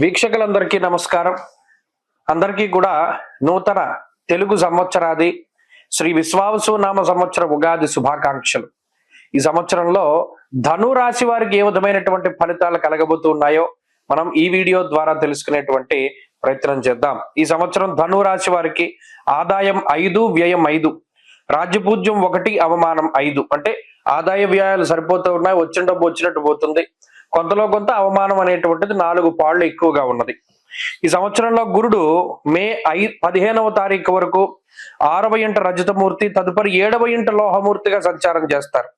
వీక్షకులందరికీ నమస్కారం. అందరికీ కూడా నూతన తెలుగు సంవత్సరాది శ్రీ విశ్వావసు నామ సంవత్సర ఉగాది శుభాకాంక్షలు. ఈ సంవత్సరంలో ధను రాశి వారికి ఏ విధమైనటువంటి ఫలితాలు కలగబోతూ ఉన్నాయో మనం ఈ వీడియో ద్వారా తెలుసుకునేటువంటి ప్రయత్నం చేద్దాం. ఈ సంవత్సరం ధను రాశి వారికి ఆదాయం ఐదు వ్యయం ఐదు రాజ్యపూజ్యం ఒకటి అవమానం ఐదు. అంటే ఆదాయ వ్యయాలు సరిపోతూ ఉన్నాయి వచ్చిన డబ్బు వచ్చినట్టు పోతుంది. కొంతలో కొంత అవమానం అనేటువంటిది నాలుగు పాళ్ళు ఎక్కువగా ఉన్నది. ఈ సంవత్సరంలో గురుడు మే ఐ పదిహేనవ తారీఖు వరకు ఆరవ ఇంట రజతమూర్తి తదుపరి ఏడవ ఇంట లోహమూర్తిగా సంచారం చేస్తారు.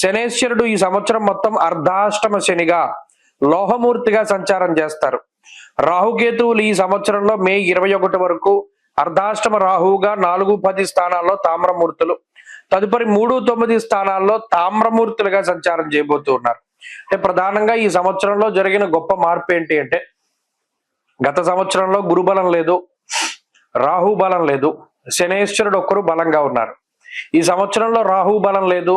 శనేశ్వరుడు ఈ సంవత్సరం మొత్తం అర్ధాష్టమ శనిగా లోహమూర్తిగా సంచారం చేస్తారు. రాహుకేతువులు ఈ సంవత్సరంలో మే ఇరవై ఒకటి వరకు అర్ధాష్టమ రాహువుగా నాలుగు పది స్థానాల్లో తామ్రమూర్తులు తదుపరి మూడు తొమ్మిది స్థానాల్లో తామ్రమూర్తులుగా సంచారం చేయబోతూ ఉన్నారు. అంటే ప్రధానంగా ఈ సంవత్సరంలో జరిగిన గొప్ప మార్పు ఏంటి అంటే గత సంవత్సరంలో గురుబలం లేదు రాహు బలం లేదు శనేశ్వరుడు ఒక్కరు బలంగా ఉన్నారు. ఈ సంవత్సరంలో రాహు బలం లేదు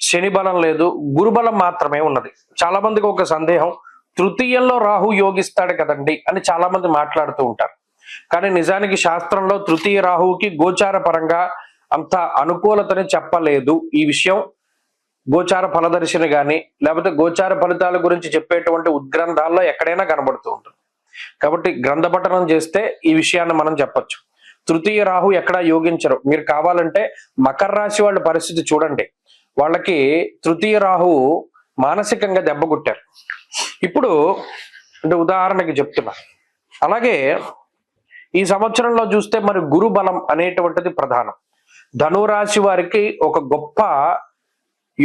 శని బలం లేదు గురుబలం మాత్రమే ఉన్నది. చాలా మందికి ఒక సందేహం తృతీయంలో రాహు యోగిస్తాడు కదండి అని చాలా మంది మాట్లాడుతూ ఉంటారు. కానీ నిజానికి శాస్త్రంలో తృతీయ రాహువుకి గోచార పరంగా అంత అనుకూలతని చెప్పలేదు ఈ విషయం. గోచార ఫలదర్శిని కానీ లేకపోతే గోచార ఫలితాల గురించి చెప్పేటువంటి ఉద్గ్రంథాల్లో ఎక్కడైనా కనబడుతూ ఉంటుంది. కాబట్టి గ్రంథ పఠనం చేస్తే ఈ విషయాన్ని మనం చెప్పచ్చు. తృతీయ రాహు ఎక్కడా యోగించరు. మీరు కావాలంటే మకర రాశి వాళ్ళ పరిస్థితి చూడండి. వాళ్ళకి తృతీయ రాహు మానసికంగా దెబ్బకొట్టారు ఇప్పుడు అంటే ఉదాహరణకి చెప్తున్నా. అలాగే ఈ సంవత్సరంలో చూస్తే మరి గురు బలం అనేటువంటిది ప్రధానం. ధనురాశి వారికి ఒక గొప్ప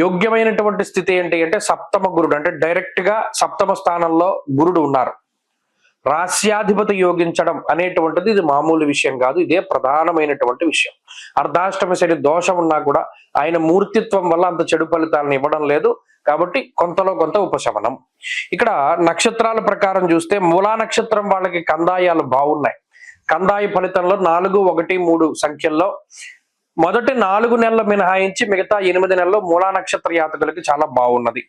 యోగ్యమైనటువంటి స్థితి ఏంటి అంటే సప్తమ గురుడు అంటే డైరెక్ట్గా సప్తమ స్థానంలో గురుడు ఉన్నారు. రాస్యాధిపతి యోగించడం అనేటువంటిది ఇది మామూలు విషయం కాదు ఇదే ప్రధానమైనటువంటి విషయం. అర్ధాష్టమ శని దోషం ఉన్నా కూడా ఆయన మూర్తిత్వం వల్ల అంత చెడు ఫలితాలను ఇవ్వడం లేదు కాబట్టి కొంతలో కొంత ఉపశమనం. ఇక్కడ నక్షత్రాల ప్రకారం చూస్తే మూలా నక్షత్రం వాళ్ళకి కందాయాలు బాగున్నాయి. కందాయ ఫలితంలో నాలుగు ఒకటి మూడు సంఖ్యల్లో మొదటి నాలుగు నెలలు మినహాయించి మిగతా ఎనిమిది నెలలు మూలా నక్షత్ర యాతకులకి చాలా బాగున్నది.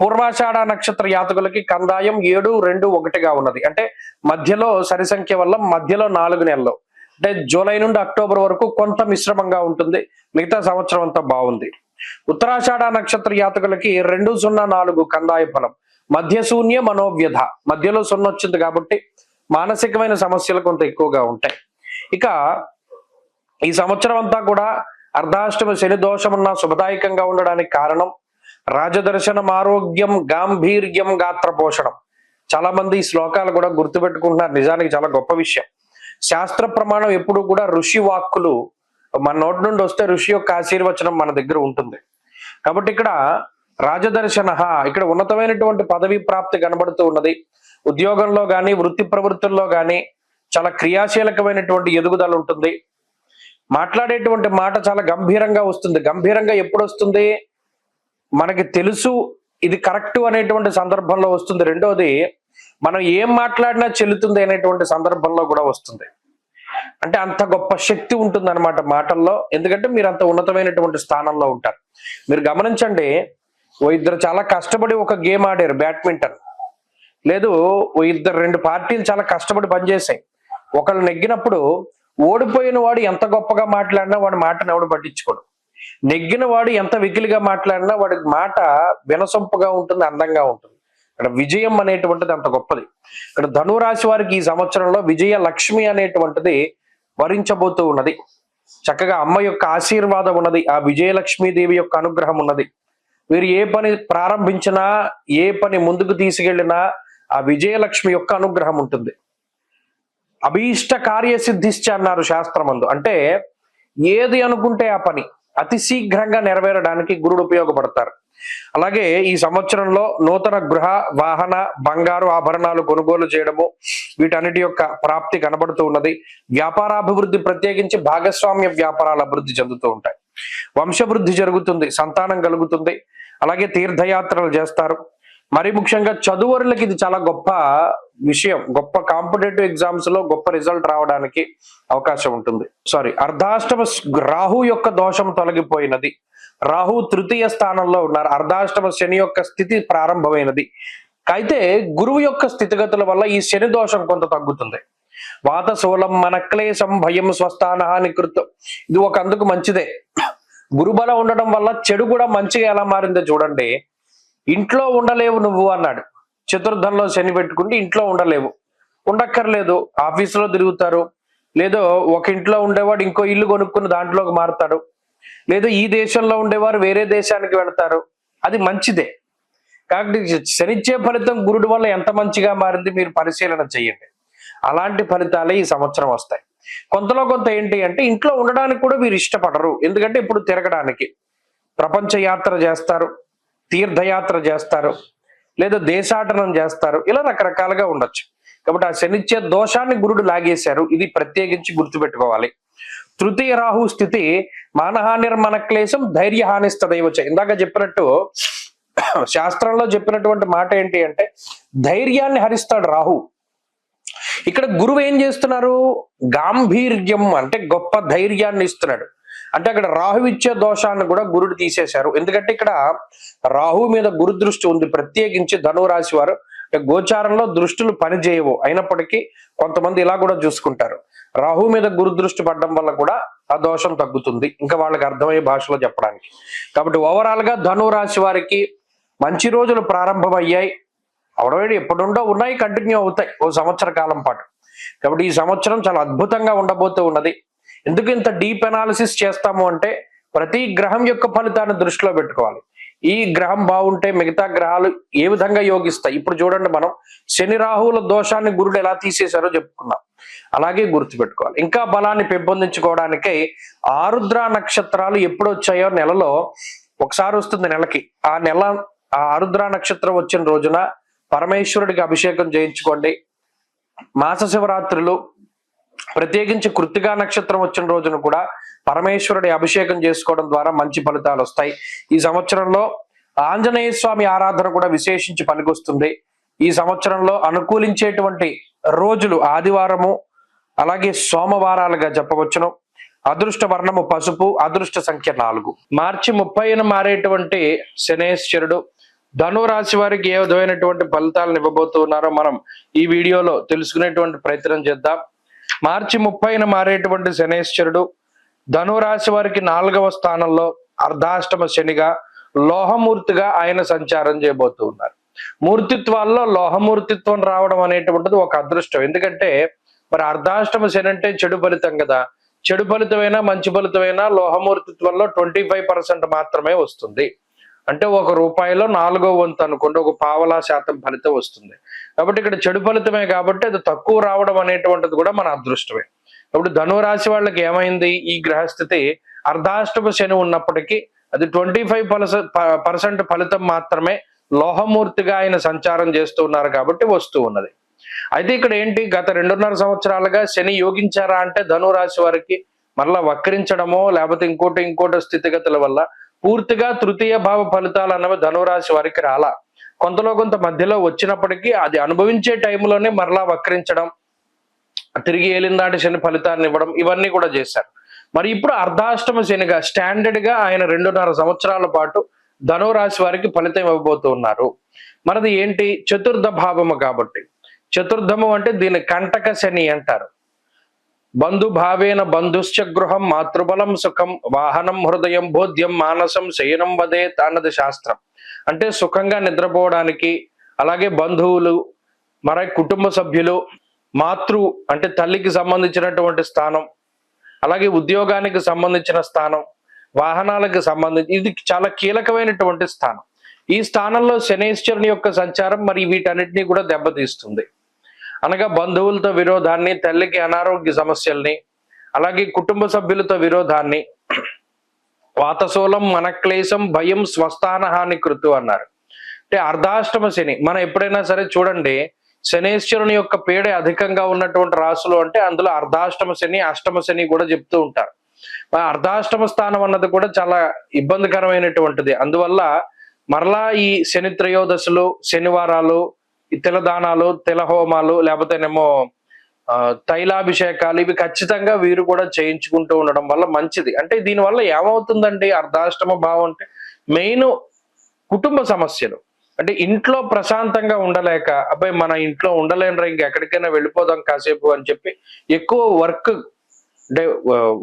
పూర్వాషాఢ నక్షత్ర యాతకులకి కందాయం ఏడు రెండు ఒకటిగా ఉన్నది. అంటే మధ్యలో సరి సంఖ్య వల్ల మధ్యలో నాలుగు నెలలు. అంటే జూలై నుండి అక్టోబర్ వరకు కొంత మిశ్రమంగా ఉంటుంది. మిగతా సంవత్సరం అంతా బాగుంది. ఉత్తరాషాఢ నక్షత్ర యాతకులకి రెండు సున్నా నాలుగు కందాయ ఫలం. మధ్య శూన్య మనోవ్యధ. మధ్యలో సున్న వచ్చింది కాబట్టి మానసికమైన సమస్యలు కొంత ఎక్కువగా ఉంటాయి. ఇక ఈ సంవత్సరం అంతా కూడా అర్ధాష్టమ శని దోషం ఉన్న శుభదాయకంగా ఉండడానికి కారణం రాజదర్శనం ఆరోగ్యం గాంభీర్యం గాత్ర పోషణం చాలా మంది ఈ శ్లోకాలు కూడా గుర్తుపెట్టుకుంటున్నారు. నిజానికి చాలా గొప్ప విషయం. శాస్త్ర ప్రమాణం ఎప్పుడు కూడా ఋషి వాక్కులు మన నోటి నుండి వస్తే ఋషి యొక్క ఆశీర్వచనం మన దగ్గర ఉంటుంది. కాబట్టి ఇక్కడ రాజదర్శన ఇక్కడ ఉన్నతమైనటువంటి పదవి ప్రాప్తి కనబడుతూ ఉన్నది. ఉద్యోగంలో కానీ వృత్తి ప్రవృత్తుల్లో కానీ చాలా క్రియాశీలకమైనటువంటి ఎదుగుదల ఉంటుంది. మాట్లాడేటువంటి మాట చాలా గంభీరంగా వస్తుంది. గంభీరంగా ఎప్పుడు వస్తుంది? మనకి తెలుసు ఇది కరెక్ట్ అనేటువంటి సందర్భంలో వస్తుంది. రెండోది మనం ఏం మాట్లాడినా చెల్లుతుంది అనేటువంటి సందర్భంలో కూడా వస్తుంది. అంటే అంత గొప్ప శక్తి ఉంటుంది అనమాట మాటల్లో. ఎందుకంటే మీరు అంత ఉన్నతమైనటువంటి స్థానంలో ఉంటారు. మీరు గమనించండి ఓ ఇద్దరు చాలా కష్టపడి ఒక గేమ్ ఆడారు బ్యాడ్మింటన్. లేదు ఓ ఇద్దరు రెండు పార్టీలు చాలా కష్టపడి పనిచేసాయి ఒకళ్ళు నెగ్గినప్పుడు ఓడిపోయిన వాడు ఎంత గొప్పగా మాట్లాడినా వాడి మాటను ఎవడు పట్టించుకోడు. నెగ్గిన వాడు ఎంత వికిలిగా మాట్లాడినా వాడి మాట వినసొంపుగా ఉంటుంది అందంగా ఉంటుంది. ఇక్కడ విజయం అనేటువంటిది అంత గొప్పది. ఇక్కడ ధనురాశి వారికి ఈ సంవత్సరంలో విజయ లక్ష్మి అనేటువంటిది వరించబోతూ ఉన్నది. చక్కగా అమ్మ యొక్క ఆశీర్వాదం ఉన్నది ఆ విజయలక్ష్మీదేవి యొక్క అనుగ్రహం ఉన్నది. వీరు ఏ పని ప్రారంభించినా ఏ పని ముందుకు తీసుకెళ్ళినా ఆ విజయలక్ష్మి యొక్క అనుగ్రహం ఉంటుంది. అభీష్ట కార్యసిద్ధిశ్చ అన్నారు శాస్త్రమందు. అంటే ఏది అనుకుంటే ఆ పని అతి శీఘ్రంగా నెరవేరడానికి గురుడు ఉపయోగపడతారు. అలాగే ఈ సంవత్సరంలో నూతన గృహ వాహన బంగారు ఆభరణాలు కొనుగోలు చేయడము వీటన్నిటి యొక్క ప్రాప్తి కనబడుతూ ఉన్నది. వ్యాపారాభివృద్ధి ప్రత్యేకించి భాగస్వామ్య వ్యాపారాలు అభివృద్ధి చెందుతూ ఉంటాయి. వంశవృద్ధి జరుగుతుంది సంతానం కలుగుతుంది. అలాగే తీర్థయాత్రలు చేస్తారు. మరి ముఖ్యంగా చదువరులకి ఇది చాలా గొప్ప విషయం. గొప్ప కాంపిటేటివ్ ఎగ్జామ్స్లో గొప్ప రిజల్ట్ రావడానికి అవకాశం ఉంటుంది. సారీ అర్ధాష్టమ రాహు యొక్క దోషం తొలగిపోయినది. రాహు తృతీయ స్థానంలో ఉన్నారు. అర్ధాష్టమ శని యొక్క స్థితి ప్రారంభమైనది. అయితే గురువు యొక్క స్థితిగతుల వల్ల ఈ శని దోషం కొంత తగ్గుతుంది. వాతశూలం మనక్లేశం భయం స్వస్థానహాని కృతం ఇది ఒక అందుకు మంచిదే. గురుబలం ఉండడం వల్ల చెడు కూడా మంచిగా ఎలా మారిందో చూడండి. ఇంట్లో ఉండలేవు నువ్వు అన్నాడు. చతుర్థంలో శని పెట్టుకుంటే ఇంట్లో ఉండలేవు. ఉండక్కర్లేదు ఆఫీసులో తిరుగుతారు. లేదో ఒక ఇంట్లో ఉండేవాడు ఇంకో ఇల్లు కొనుక్కుని దాంట్లోకి మారుతాడు. లేదు ఈ దేశంలో ఉండేవారు వేరే దేశానికి వెళతారు. అది మంచిదే. కాబట్టి శనిచ్చే ఫలితం గురుడు వల్ల ఎంత మంచిగా మారింది మీరు పరిశీలన చేయండి. అలాంటి ఫలితాలే ఈ సంవత్సరం వస్తాయి. కొంతలో కొంత ఏంటి అంటే ఇంట్లో ఉండడానికి కూడా వీరు ఇష్టపడరు. ఎందుకంటే ఇప్పుడు తిరగడానికి. ప్రపంచ యాత్ర చేస్తారు. తీర్థయాత్ర చేస్తారు లేదా దేశాటనం చేస్తారు. ఇలా రకరకాలుగా ఉండొచ్చు. కాబట్టి ఆ శనిచ్చే దోషాన్ని గురుడు లాగేశారు. ఇది ప్రత్యేకించి గుర్తుపెట్టుకోవాలి. తృతీయ రాహు స్థితి మానహానిర్మన క్లేశం ధైర్యహాని వచ్చాయి ఇందాక చెప్పినట్టు శాస్త్రంలో చెప్పినటువంటి మాట ఏంటి అంటే ధైర్యాన్ని హరిస్తాడు రాహు. ఇక్కడ గురువు ఏం చేస్తున్నారు? గాంభీర్యం అంటే గొప్ప ధైర్యాన్ని ఇస్తున్నాడు. అంటే అక్కడ రాహువిచ్చే దోషాన్ని కూడా గురుడు తీసేశారు. ఎందుకంటే ఇక్కడ రాహు మీద గురు దృష్టి ఉంది. ప్రత్యేకించి ధనురాశి వారు. గోచారంలో దృష్టిలు పనిచేయవు. అయినప్పటికీ కొంతమంది ఇలా కూడా చూసుకుంటారు. రాహు మీద గురు దృష్టి పడడం వల్ల కూడా ఆ దోషం తగ్గుతుంది. ఇంకా వాళ్ళకి అర్థమయ్యే భాషలో చెప్పడానికి. కాబట్టి ఓవరాల్గా ధను రాశి వారికి మంచి రోజులు ప్రారంభమయ్యాయి. అవడవేడి ఎప్పుడుండో ఉన్నాయి కంటిన్యూ అవుతాయి. ఓ సంవత్సర కాలం పాటు. కాబట్టి ఈ సంవత్సరం చాలా అద్భుతంగా ఉండబోతూ ఉన్నది. ఎందుకు ఇంత డీప్ అనాలిసిస్ చేస్తాము అంటే ప్రతి గ్రహం యొక్క ఫలితాన్ని దృష్టిలో పెట్టుకోవాలి. ఈ గ్రహం బాగుంటే మిగతా గ్రహాలు ఏ విధంగా యోగిస్తాయి? ఇప్పుడు చూడండి మనం శని రాహువుల దోషాన్ని గురుడు ఎలా తీసేశారో చెప్పుకున్నాం అలాగే గుర్తుపెట్టుకోవాలి. ఇంకా బలాన్ని పెంపొందించుకోవడానికై ఆరుద్ర నక్షత్రాలు ఎప్పుడు వచ్చాయో నెలలో ఒకసారి వస్తుంది నెలకి. ఆ నెల ఆ ఆరుద్ర నక్షత్రం వచ్చిన రోజున పరమేశ్వరుడికి అభిషేకం చేయించుకోండి. మాస శివరాత్రులు ప్రత్యేకించి కృత్తిగా నక్షత్రం వచ్చిన రోజున కూడా పరమేశ్వరుడి అభిషేకం చేసుకోవడం ద్వారా మంచి ఫలితాలు వస్తాయి. ఈ సంవత్సరంలో ఆంజనేయ స్వామి ఆరాధన కూడా విశేషించి పనికొస్తుంది. ఈ సంవత్సరంలో అనుకూలించేటువంటి రోజులు ఆదివారము అలాగే సోమవారాలుగా చెప్పవచ్చును. అదృష్ట వర్ణము పసుపు అదృష్ట సంఖ్య నాలుగు. మార్చి ముప్పైన మారేటువంటి శనేశ్వరుడు ధనురాశి వారికి ఏ విధమైనటువంటి ఫలితాలను ఇవ్వబోతున్నారో మనం ఈ వీడియోలో తెలుసుకునేటువంటి ప్రయత్నం చేద్దాం. మార్చి ముప్పైన మారేటువంటి శనేశ్వరుడు ధనురాశి వారికి నాలుగవ స్థానంలో అర్ధాష్టమ శనిగా లోహమూర్తిగా ఆయన సంచారం చేయబోతూ ఉన్నారు. మూర్తిత్వాల్లో లోహమూర్తిత్వం రావడం అనేటువంటిది ఒక అదృష్టం. ఎందుకంటే మరి అర్ధాష్టమ శని అంటే చెడు ఫలితం కదా. చెడు ఫలితమైనా మంచి ఫలితమైనా లోహమూర్తిత్వంలో ట్వంటీ ఫైవ్ పర్సెంట్ మాత్రమే వస్తుంది. అంటే ఒక రూపాయిలో నాలుగో వంతు అనుకోండి ఒక పావలా శాతం ఫలితం వస్తుంది. కాబట్టి ఇక్కడ చెడు ఫలితమే కాబట్టి అది తక్కువ రావడం అనేటువంటిది కూడా మన అదృష్టమే. కాబట్టి ధనురాశి వాళ్ళకి ఏమైంది? ఈ గ్రహస్థితి అర్ధాష్టమ శని ఉన్నప్పటికీ అది ట్వంటీ ఫైవ్ పర్సెంట్ ఫలితం మాత్రమే లోహమూర్తిగా ఆయన సంచారం చేస్తూ ఉన్నారు కాబట్టి వస్తూ ఉన్నది. అయితే ఇక్కడ ఏంటి? గత రెండున్నర సంవత్సరాలుగా శని యోగించారా అంటే ధనురాశి వారికి మరలా వక్రించడమో లేకపోతే ఇంకోటి ఇంకోటి స్థితిగతుల వల్ల పూర్తిగా తృతీయ భావ ఫలితాలు అన్నవి ధనురాశి వారికి రాలా. కొంతలో కొంత మధ్యలో వచ్చినప్పటికీ అది అనుభవించే టైంలోనే మరలా వక్రించడం తిరిగి ఏలిందాటి శని ఫలితాన్ని ఇవ్వడం ఇవన్నీ కూడా చేశారు. మరి ఇప్పుడు అర్ధాష్టమ శనిగా స్టాండర్డ్గా ఆయన రెండున్నర సంవత్సరాల పాటు ధనురాశి వారికి ఫలితం ఇవ్వబోతూ ఉన్నారు. మనది ఏంటి? చతుర్థ భావము కాబట్టి. చతుర్థము అంటే దీని కంటక శని అంటారు. బంధు భావేన బంధుశ్చ గృహం మాతృబలం సుఖం వాహనం హృదయం బోధ్యం మానసం శయనం వదేత్ అన్నది శాస్త్రం అంటే సుఖంగా నిద్రపోవడానికి అలాగే బంధువులు మరి కుటుంబ సభ్యులు మాతృ అంటే తల్లికి సంబంధించినటువంటి స్థానం అలాగే ఉద్యోగానికి సంబంధించిన స్థానం వాహనాలకు సంబంధించి ఇది చాలా కీలకమైనటువంటి స్థానం. ఈ స్థానంలో శనేశ్వరుని యొక్క సంచారం మరి వీటన్నిటినీ కూడా దెబ్బతీస్తుంది. అనగా బంధువులతో విరోధాన్ని తల్లికి అనారోగ్య సమస్యల్ని అలాగే కుటుంబ సభ్యులతో విరోధాన్ని. వాతశూలం మనక్లేశం భయం స్వస్థాన హాని కృతు అన్నారు. అంటే అర్ధాష్టమ శని మనం ఎప్పుడైనా సరే చూడండి శనేశ్వరుని యొక్క పేడ అధికంగా ఉన్నటువంటి రాసులు అంటే అందులో అర్ధాష్టమ శని అష్టమ శని కూడా చెప్తూ ఉంటారు. అర్ధాష్టమ స్థానం అన్నది కూడా చాలా ఇబ్బందికరమైనటువంటిది. అందువల్ల మరలా ఈ శని త్రయోదశలు శనివారాలు ఈ తెలదానాలు తిల హోమాలు లేకపోతేనేమో తైలాభిషేకాలు ఇవి ఖచ్చితంగా వీరు కూడా చేయించుకుంటూ ఉండడం వల్ల మంచిది. అంటే దీనివల్ల ఏమవుతుందండి? అర్ధాష్టమ భావం అంటే మెయిన్ కుటుంబ సమస్యలు. అంటే ఇంట్లో ప్రశాంతంగా ఉండలేక అబ్బాయి మన ఇంట్లో ఉండలేనరా ఇంకెక్కడికైనా వెళ్ళిపోదాం కాసేపు అని చెప్పి ఎక్కువ వర్క్ అంటే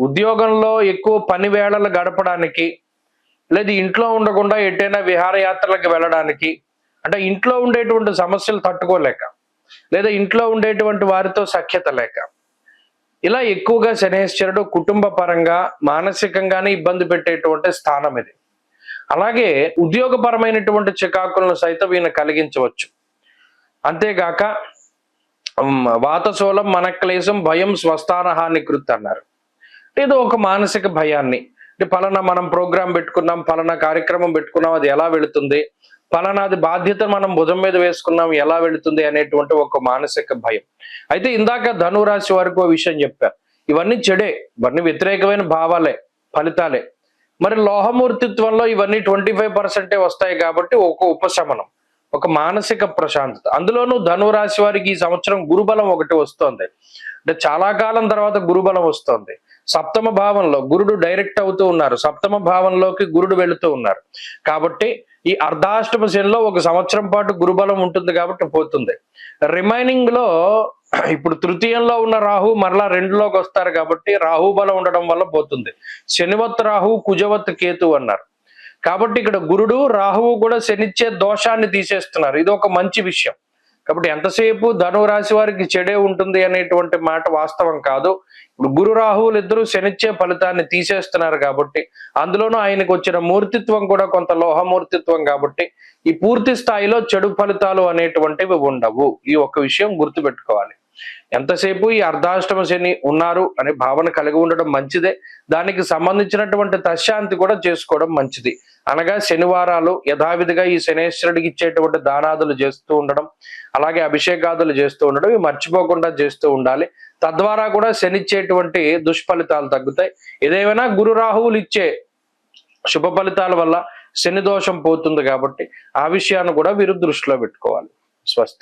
ఉద్యోగంలో ఎక్కువ పని వేళలు గడపడానికి లేదు ఇంట్లో ఉండకుండా ఎటైనా విహారయాత్రలకు వెళ్ళడానికి అంటే ఇంట్లో ఉండేటువంటి సమస్యలు తట్టుకోలేక లేదా ఇంట్లో ఉండేటువంటి వారితో సఖ్యత లేక ఇలా ఎక్కువగా శనేశ్వరుడు కుటుంబ పరంగా మానసికంగానే ఇబ్బంది పెట్టేటువంటి స్థానం ఇది. అలాగే ఉద్యోగపరమైనటువంటి చికాకులను సైతం ఈయన కలిగించవచ్చు. అంతేగాక వాతశూలం మనక్లేశం భయం స్వస్థానహాన్ని కృత్ అన్నారు. ఏదో ఒక మానసిక భయాన్ని. అంటే పలానా మనం ప్రోగ్రాం పెట్టుకున్నాం పలానా కార్యక్రమం పెట్టుకున్నాం అది ఎలా వెళుతుంది పలానాది బాధ్యత మనం భుజం మీద వేసుకున్నాం ఎలా వెళుతుంది అనేటువంటి ఒక మానసిక భయం. అయితే ఇందాక ధనురాశి వరకు ఓ విషయం చెప్పారు ఇవన్నీ చెడే ఇవన్నీ వ్యతిరేకమైన భావాలే ఫలితాలే. మరి లోహమూర్తిత్వంలో ఇవన్నీ ట్వంటీ ఫైవ్ పర్సెంటే వస్తాయి కాబట్టి ఒక ఉపశమనం ఒక మానసిక ప్రశాంతత. అందులోనూ ధనురాశి వారికి ఈ సంవత్సరం గురుబలం ఒకటి వస్తోంది. అంటే చాలా కాలం తర్వాత గురుబలం వస్తోంది. సప్తమ భావంలో గురుడు డైరెక్ట్ అవుతూ ఉన్నారు. సప్తమ భావంలోకి గురుడు వెళుతూ ఉన్నారు. కాబట్టి ఈ అర్ధాష్టమ శనిలో ఒక సంవత్సరం పాటు గురుబలం ఉంటుంది కాబట్టి పోతుంది. రిమైనింగ్లో ఇప్పుడు తృతీయంలో ఉన్న రాహు మరలా రెండులోకి వస్తారు కాబట్టి రాహు బలం ఉండడం వల్ల పోతుంది. శనివత్ రాహు కుజవత్ కేతు అన్నారు. కాబట్టి ఇక్కడ గురుడు రాహువు కూడా శనిచ్చే దోషాన్ని తీసేస్తున్నారు. ఇది ఒక మంచి విషయం. కాబట్టి ఎంతసేపు ధనురాశి వారికి చెడే ఉంటుంది అనేటువంటి మాట వాస్తవం కాదు. ఇప్పుడు గురు రాహువులు ఇద్దరు శనిచ్చే ఫలితాన్ని తీసేస్తున్నారు కాబట్టి అందులోనూ ఆయనకు వచ్చిన మూర్తిత్వం కూడా కొంత లోహమూర్తిత్వం కాబట్టి ఈ పూర్తి స్థాయిలో చెడు ఫలితాలు అనేటువంటివి ఉండవు. ఈ ఒక్క విషయం గుర్తుపెట్టుకోవాలి. ఎంతసేపు ఈ అర్ధాష్టమ శని ఉన్నారు అనే భావన కలిగి ఉండడం మంచిదే. దానికి సంబంధించినటువంటి తశాంతి కూడా చేసుకోవడం మంచిది. అనగా శనివారాలు యథావిధిగా ఈ శనేశ్వరుడికి ఇచ్చేటువంటి దానాదులు చేస్తూ ఉండడం అలాగే అభిషేకాదులు చేస్తూ ఉండడం ఇవి మర్చిపోకుండా చేస్తూ ఉండాలి. తద్వారా కూడా శనిచ్చేటువంటి దుష్ఫలితాలు తగ్గుతాయి. ఏదేమైనా గురు రాహువులు ఇచ్చే శుభ ఫలితాల వల్ల శని దోషం పోతుంది కాబట్టి ఆ విషయాన్ని కూడా వీరు దృష్టిలో పెట్టుకోవాలి. స్వస్తి.